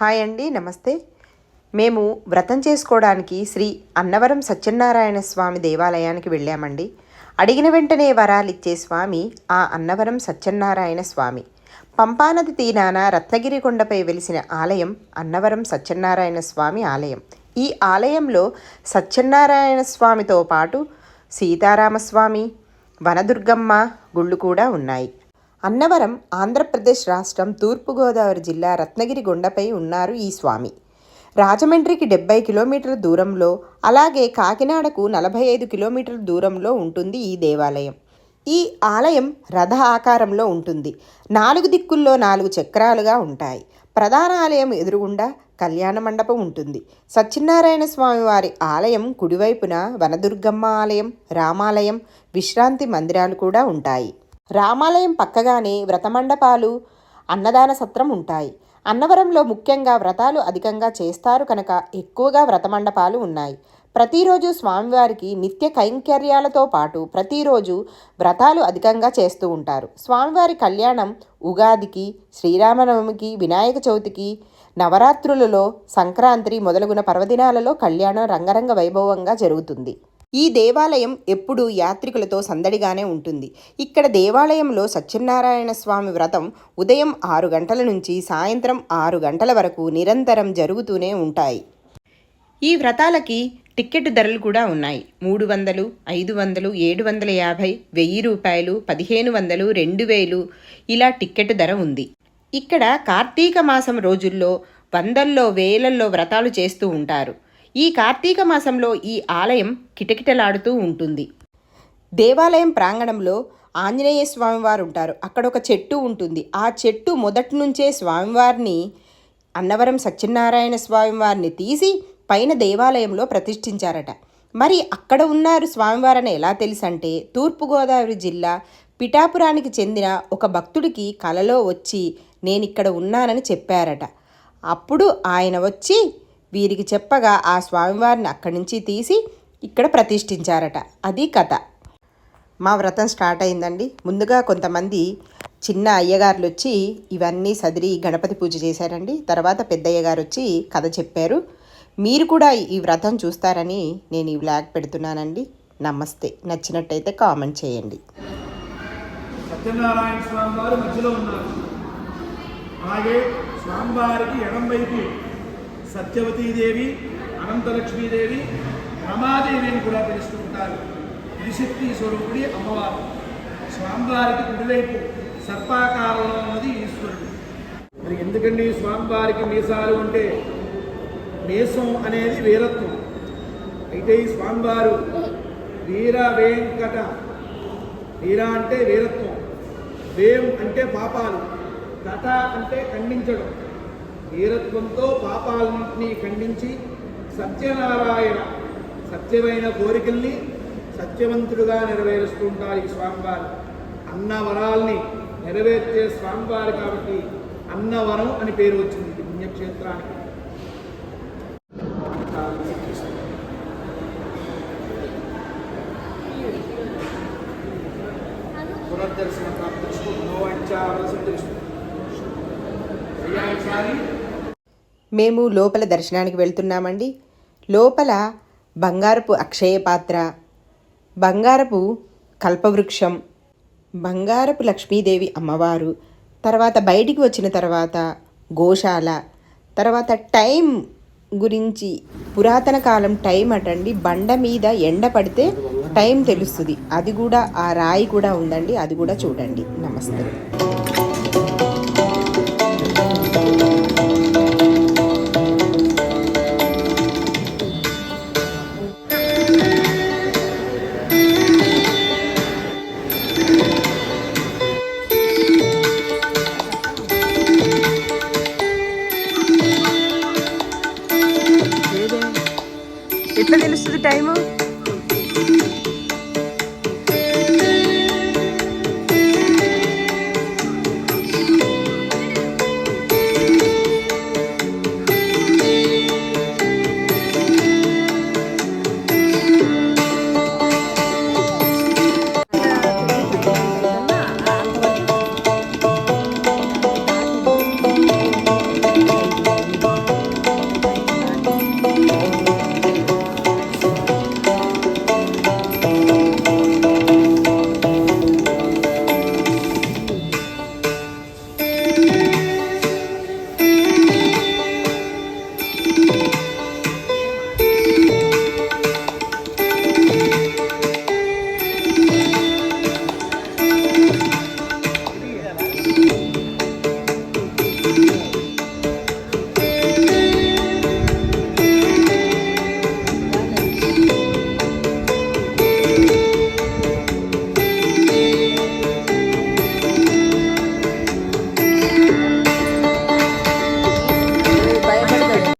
Hi అండి నమస్తే. మేము వ్రతం చేసుకోవడానికి శ్రీ అన్నవరం సత్యనారాయణ స్వామి దేవాలయానికి వెళ్ళామండి. అడిగిన వెంటనే వరాలు ఇచ్చే స్వామి ఆ అన్నవరం సత్యనారాయణ స్వామి. పంపానది తీరాన రత్నగిరి కొండపై వెలిసిన ఆలయం అన్నవరం సత్యనారాయణ స్వామి ఆలయం. ఈ ఆలయంలో సత్యనారాయణ స్వామితో పాటు సీతారామస్వామి వనదుర్గమ్మ గుళ్ళు కూడా ఉన్నాయి. అన్నవరం ఆంధ్రప్రదేశ్ రాష్ట్రం తూర్పుగోదావరి జిల్లా రత్నగిరి గుండపై ఉన్నారు ఈ స్వామి. రాజమండ్రికి డెబ్బై కిలోమీటర్ల దూరంలో అలాగే కాకినాడకు నలభై ఐదు కిలోమీటర్ల దూరంలో ఉంటుంది ఈ దేవాలయం. ఈ ఆలయం రథ ఆకారంలో ఉంటుంది. నాలుగు దిక్కుల్లో నాలుగు చక్రాలుగా ఉంటాయి. ప్రధాన ఆలయం ఎదురుగుండా కళ్యాణ మండపం ఉంటుంది. సత్యనారాయణ స్వామి వారి ఆలయం కుడివైపున వనదుర్గమ్మ ఆలయం రామాలయం విశ్రాంతి మందిరాలు కూడా ఉంటాయి. రామాలయం పక్కగానే వ్రతమండపాలు అన్నదాన సత్రం ఉంటాయి. అన్నవరంలో ముఖ్యంగా వ్రతాలు అధికంగా చేస్తారు కనుక ఎక్కువగా వ్రతమండపాలు ఉన్నాయి. ప్రతిరోజు స్వామివారికి నిత్య కైంకర్యాలతో పాటు ప్రతిరోజు వ్రతాలు అధికంగా చేస్తూ ఉంటారు. స్వామివారి కళ్యాణం ఉగాదికి శ్రీరామనవమికి వినాయక చవితికి నవరాత్రులలో సంక్రాంతి మొదలగున పర్వదినాలలో కళ్యాణం రంగరంగ వైభవంగా జరుగుతుంది. ఈ దేవాలయం ఎప్పుడూ యాత్రికులతో సందడిగానే ఉంటుంది. ఇక్కడ దేవాలయంలో సత్యనారాయణ స్వామి వ్రతం ఉదయం ఆరు గంటల నుంచి సాయంత్రం ఆరు గంటల వరకు నిరంతరం జరుగుతూనే ఉంటాయి. ఈ వ్రతాలకి టిక్కెట్ ధరలు కూడా ఉన్నాయి. మూడు వందలు ఐదు వందలు ఏడు వందల యాభై వెయ్యి రూపాయలు పదిహేను వందలు రెండు వేలు ఇలా టిక్కెట్ ధర ఉంది. ఇక్కడ కార్తీక మాసం రోజుల్లో వందల్లో వేలల్లో వ్రతాలు చేస్తూ ఉంటారు. ఈ కార్తీక మాసంలో ఈ ఆలయం కిటకిటలాడుతూ ఉంటుంది. దేవాలయం ప్రాంగణంలో ఆంజనేయ స్వామివారు ఉంటారు అక్కడ ఒక చెట్టు ఉంటుంది. ఆ చెట్టు మొదటి నుంచే స్వామివారిని అన్నవరం సత్యనారాయణ స్వామివారిని తీసి పైన దేవాలయంలో ప్రతిష్ఠించారట. మరి అక్కడ ఉన్నారు స్వామివారని ఎలా తెలుసంటే తూర్పుగోదావరి జిల్లా పిఠాపురానికి చెందిన ఒక భక్తుడికి కలలో వచ్చి నేను ఇక్కడ ఉన్నానని చెప్పారట. అప్పుడు ఆయన వచ్చి వీరికి చెప్పగా ఆ స్వామివారిని అక్కడి నుంచి తీసి ఇక్కడ ప్రతిష్ఠించారట. అది కథ. మా వ్రతం స్టార్ట్ అయిందండి. ముందుగా కొంతమంది చిన్న అయ్యగారులు వచ్చి ఇవన్నీ సదిరి గణపతి పూజ చేశారండి. తర్వాత పెద్దయ్య గారు వచ్చి కథ చెప్పారు. మీరు కూడా ఈ వ్రతం చూస్తారని నేను ఈ బ్లాగ్ పెడుతున్నానండి. నమస్తే. నచ్చినట్టయితే కామెంట్ చేయండి. సత్యనారాయణ స్వామి వారు మధ్యలో ఉన్నారు. అలాగే స్వామివారికి ఎడం వైపు సత్యవతీదేవి అనంతలక్ష్మీదేవి రమాదేవి అని కూడా పిలుస్తూ ఉంటారు. త్రిశక్తి స్వరూపుడి అమ్మవారు. స్వామివారికి కుడివైపు సర్పాకారంలో ఉన్నది ఈశ్వరుడు. మరి ఎందుకండి స్వామివారికి మీసాలు అంటే మీసం అనేది వీరత్వం? అయితే ఈ స్వామివారు వీర వేంకట వీర అంటే వీరత్వం వేం అంటే పాపాలు కట అంటే ఖండించడం. వీరత్వంతో పాపాలన్నింటినీ ఖండించి సత్యనారాయణ సత్యమైన కోరికల్ని సత్యవంతుడుగా నెరవేరుస్తూ ఉంటారు ఈ స్వామివారు. అన్న వరాల్ని నెరవేర్చే స్వామివారు కాబట్టి అన్నవరం అని పేరు వచ్చింది పుణ్యక్షేత్రానికి. పునర్దర్శన ప్రాప్తిస్తూ నోవాంచారసిందిస్తూ అయ్యాసారి మేము లోపల దర్శనానికి వెళ్తున్నామండి. లోపల బంగారపు అక్షయ పాత్ర బంగారపు కల్పవృక్షం బంగారపు లక్ష్మీదేవి అమ్మవారు తర్వాత బయటికి వచ్చిన తర్వాత గోశాల తర్వాత టైం గురించి పురాతన కాలం టైం అటండి. బండ మీద ఎండ పడితే టైం తెలుస్తుంది. అది కూడా ఆ రాయి కూడా ఉందండి. అది కూడా చూడండి. నమస్తే. ఎట్లా తెలుస్తుంది టైము?